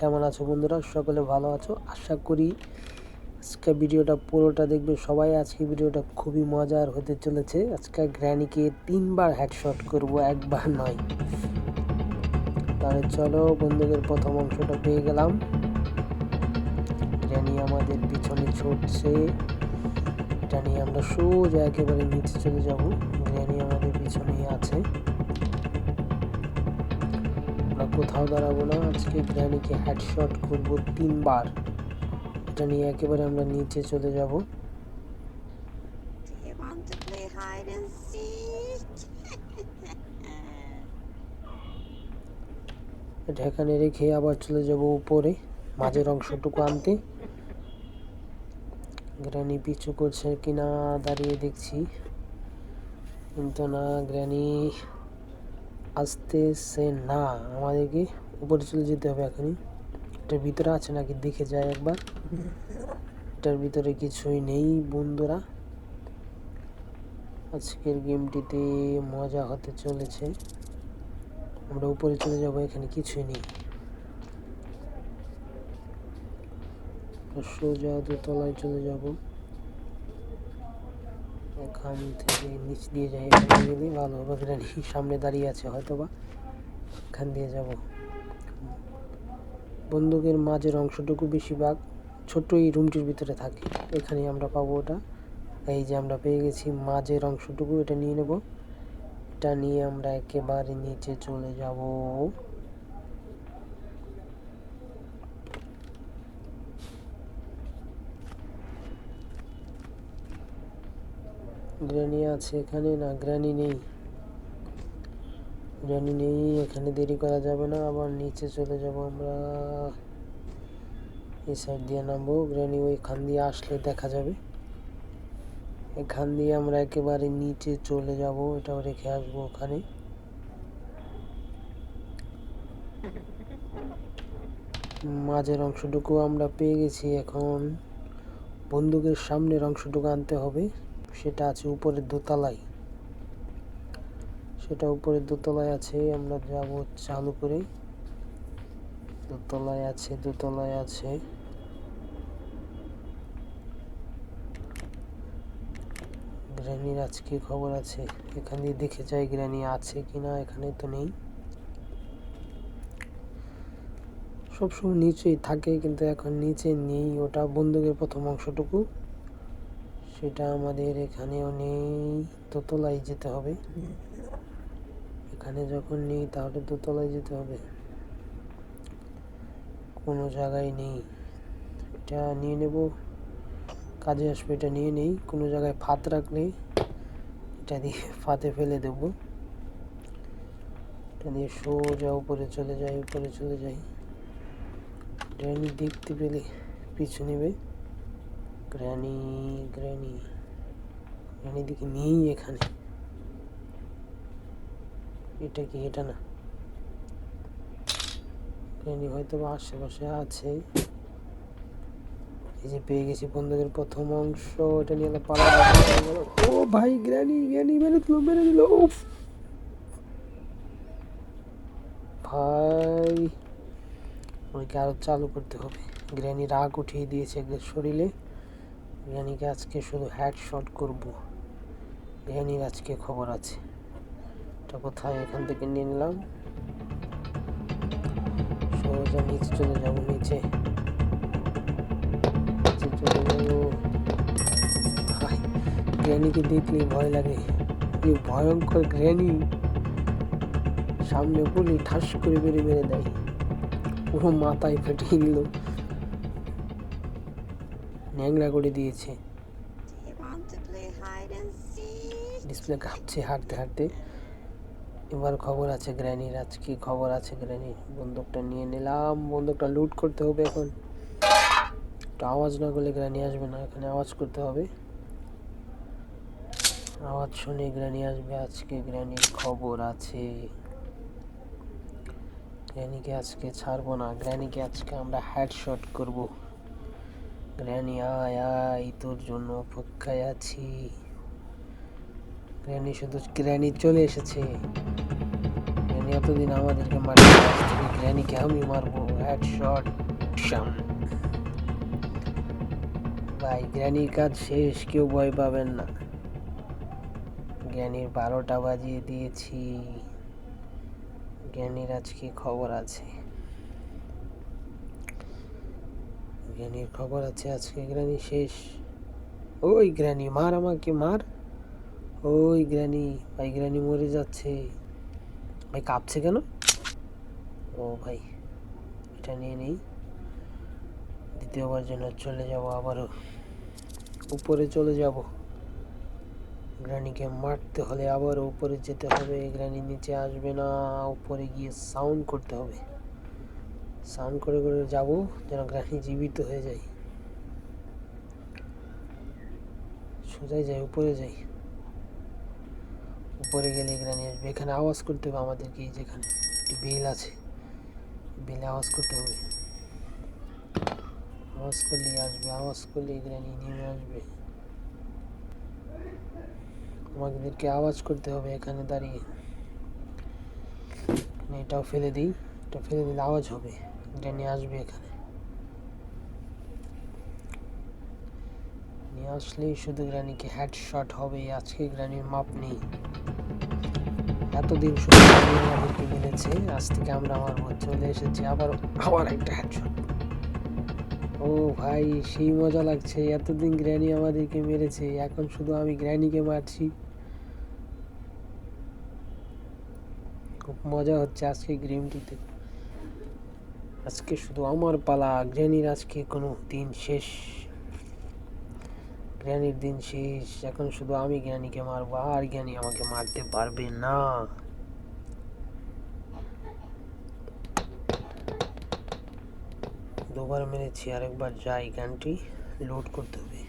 কেমন আছো বন্ধুরা? সকলে ভালো আছো? আশা করি আজকে ভিডিওটা পুরোটা দেখবে সবাই। আজকে ভিডিওটা খুবই মজার হতে চলেছে। আজকে গ্র্যানিকে তিনবার হেডশট করব, একবার নয়। তাহলে চলো বন্ধুদের প্রথম অংশটা পেয়ে গেলাম। গ্র্যানি আমাদের পিছনে ছুটছে। এটা নিয়ে আমরা সোজা একেবারে নিচে চলে যাব। গ্র্যানি আমাদের পিছনেই আছে। কোথাও দাঁড়াবো না। আজকে গ্র্যানিকে হেডশট করব তিনবার? এটা নিয়ে একেবারে আমরা নিচে চলে যাব? এটা এখানে রেখে আবার চলে যাব উপরে মাঝের অংশটুকু আনতে। গ্র্যানি পিছু করছে কিনা দাঁড়িয়ে দেখছি। কিন্তু না গ্র্যানি আসতেছে না, আমাদেরকে উপরে চলে যেতে হবে এখনই। এটার ভিতরে আছে নাকি? দেখে যায় একবার। এটার ভিতরে কিছুই নেই, বন্ধুরা। আজকের গেমটিতে মজা হতে চলেছে। আমরা উপরে চলে যাব, এখানে কিছুই নেই। সোজা দোতলায় চলে যাব। এখান থেকে নিচ দিয়ে যাই, এখানে ভালো হবে। গ্রানি সামনে দাঁড়িয়ে আছে হয়তো বা এখান দিয়ে যাব। বন্দুকের মাঝের অংশটুকু বেশিরভাগ ছোট্ট এই রুমটির ভিতরে থাকে। এখানে আমরা পাবো ওটা। এই যে আমরা পেয়ে গেছি মাঝের অংশটুকু, এটা নিয়ে নেব। এটা নিয়ে আমরা একেবারে নিচে চলে যাব। গ্র্যানি আছে এখানে না গ্র্যানি নেই। গ্র্যানি নেই, এখানে দেরি করা যাবে না, আবার নিচে চলে যাব আমরা। এই সাইড দিয়ে নামবো গ্র্যানি ওইখান দিয়ে আসলে দেখা যাবে। এখান দিয়ে আমরা একেবারে নিচে চলে যাব, এটাও রেখে আসব ওখানে। মাঝের অংশটুকু আমরা পেয়ে গেছি এখন। বন্দুকের সামনের অংশটুকু আনতে হবে। সেটা আছে উপরের দোতলায়। সেটা উপরের দোতলায় আছে, আমরা যাব চালু করে দোতলায় আছে দোতলায় আছে। গ্র্যানির আজকে খবর আছে। এখান দেখে যাই গ্র্যানি আছে কিনা, এখানে তো নেই। সবসময় নিচেই থাকে, কিন্তু এখন নিচে নেই। ওটা বন্দুকের প্রথম অংশটুকু। সেটা আমাদের এখানেও নেই, দোতলায় যেতে হবে। এখানে যখন নেই, তাহলে দোতলায় যেতে হবে। কোনো জায়গায় নেই। এটা নিয়ে নেব। কাজে আসবে, এটা নিয়ে নেই। কোনো জায়গায় ফাত রাখলে এটা দিয়ে ফাতে ফেলে দেব। এটা দিয়ে সোজা উপরে চলে যাই, উপরে চলে যাই। গ্র্যানি দেখতে পেলে পিছু নেবে। গ্র্যানি গ্র্যানি গ্র্যানি দেখি নেই এখানে। এটা কি, এটা না? গ্র্যানি হয়তো বা আশেপাশে আছে। এই যে পেয়ে গেছি বন্ধুদের প্রথম অংশ, এটা নিয়ে পালা ও ভাই গ্র্যানি গ্র্যানি মেরে দিল মেরে দিল, উফ! ভাই ওইকে আরও চালু করতে হবে। গ্র্যানি রাগ উঠিয়ে দিয়েছে শরীরে। গ্র্যানিকে আজকে শুধু হ্যাড শট করব। গ্র্যানির আজকে খবর আছে। এটা কোথায়, এখান থেকে নিয়ে নিলাম। সোজা নিচে চলে যাব, নিচে। চলে গ্র্যানিকে দেখলেই ভয় লাগে। কি ভয়ঙ্কর গ্র্যানি সামনে বলি ঠাস করে বেড়ে মেরে দেয়। পুরো মাথায় ফেটে দিল ন্যাংরা করে দিয়েছে? ডিসপ্লে কাঁপছে হাঁটতে হাঁটতে। এবার খবর আছে গ্র্যানির, আজকে খবর আছে গ্র্যানির বন্দুকটা নিয়ে নিলাম, বন্দুকটা লুট করতে হবে এখন। আওয়াজ না করলে গ্র্যানি আসবে না, এখানে আওয়াজ করতে হবে। আওয়াজ শুনে গ্র্যানি আসবে, আজকে গ্র্যানির খবর আছে। গ্র্যানিকে আজকে ছাড়বো না, গ্র্যানিকে আজকে আমরা হেডশট করব। গ্র্যানি আয় আয়, তোর জন্য অপেক্ষায় আছি। গ্র্যানি, শুধু গ্র্যানি চলে এসেছে। গ্র্যানি এতদিন আমাদেরকে মারতে আজ গ্র্যানিকে আমি মারবো। হেড শট ভাই, গ্র্যানির কাজ শেষ। কেউ ভয় পাবেন না। জ্ঞানীর বারোটা বাজিয়ে দিয়েছি। জ্ঞানীর আজকে খবর আছে। জ্ঞানীর খবর আছে, আজকে গ্রানি শেষ। ওই গ্রানি, মার আমাকে, মার। ওই গ্রানি ভাই গ্রানি মরে যাচ্ছে। ভাই, কাঁপছে কেন? ও ভাই, এটা নিয়ে নেই। দ্বিতীয়বার জন্য চলে যাব আবারও। উপরে চলে যাব। গ্রানিকে মারতে হলে আবার উপরে যেতে হবে। গ্রানি নিচে আসবে না, উপরে গিয়ে সাউন্ড করতে হবে। সাউন্ড করে করে যাব, যেন গ্রানি জীবিত হয়ে যায় সোজাই যাই, উপরে যাই। উপরে গেলে গ্রানি আসবে। এখানে আওয়াজ করতে হবে আমাদেরকে, এই যেখানে একটি বিল আছে, বিলে আওয়াজ করতে হবে। আওয়াজ করলেই আসবে, আওয়াজ করলেই গ্রানি নেমে আসবে। আমাদেরকে আওয়াজ করতে হবে এখানে দাঁড়িয়ে। এটাও ফেলে দিই, এটা ফেলে দিলে আওয়াজ হবে। গ্রানি আসবে এখানে। নিয়ে আসলেই শুধু গ্রানিকে হেড শট হবে আজকে গ্রানির মাপ নেই। এতদিন শুধু আমাদেরকে মেরেছে, আজ থেকে আমরা আমার চলে এসেছি, আবার আবার একটা হেড শট ও ভাই, সেই মজা লাগছে, এতদিন গ্র্যানি আমাদেরকে মেরেছে, এখন শুধু আমি গ্র্যানিকে মারছি। খুব মজা হচ্ছে আজকে গেমটিতে। আজকে শুধু আমার পালা, গ্র্যানির আজকে কোনো দিন শেষ। গ্র্যানির দিন শেষ। এখন শুধু আমি গ্র্যানিকে মারবো, আর গ্র্যানি আমাকে মারতে পারবে না। দুবার মেরেছি, আরেকবার যাই গানটি লোড করতে হবে।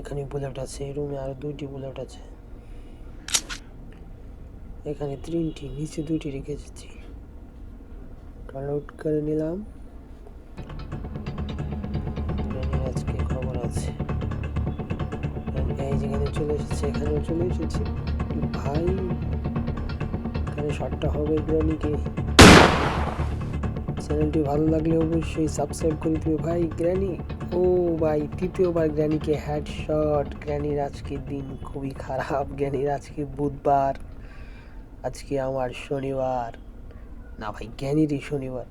এখানে বুলেট আছে এই রুমে আরও দুইটি বুলেট আছে। এখানে তিনটি, নিচে দুইটি রেখে এসেছি লোড করে নিলাম। আজকে খবর আছে। এই যেখানে চলে এসেছে, এখানেও চলে এসেছে। ভাই, এখানে শটটা হবে গ্রানিকে চ্যানেলটি ভালো লাগলে অবশ্যই সাবস্ক্রাইব করে দিবে ভাই গ্র্যানি ও ভাই, তৃতীয়বার গ্র্যানিকে হেড শট গ্র্যানির আজকের দিন খুবই খারাপ। গ্র্যানির আজকে বুধবার। আজকে আমার শনিবার। না ভাই জ্ঞানীরই শনিবার।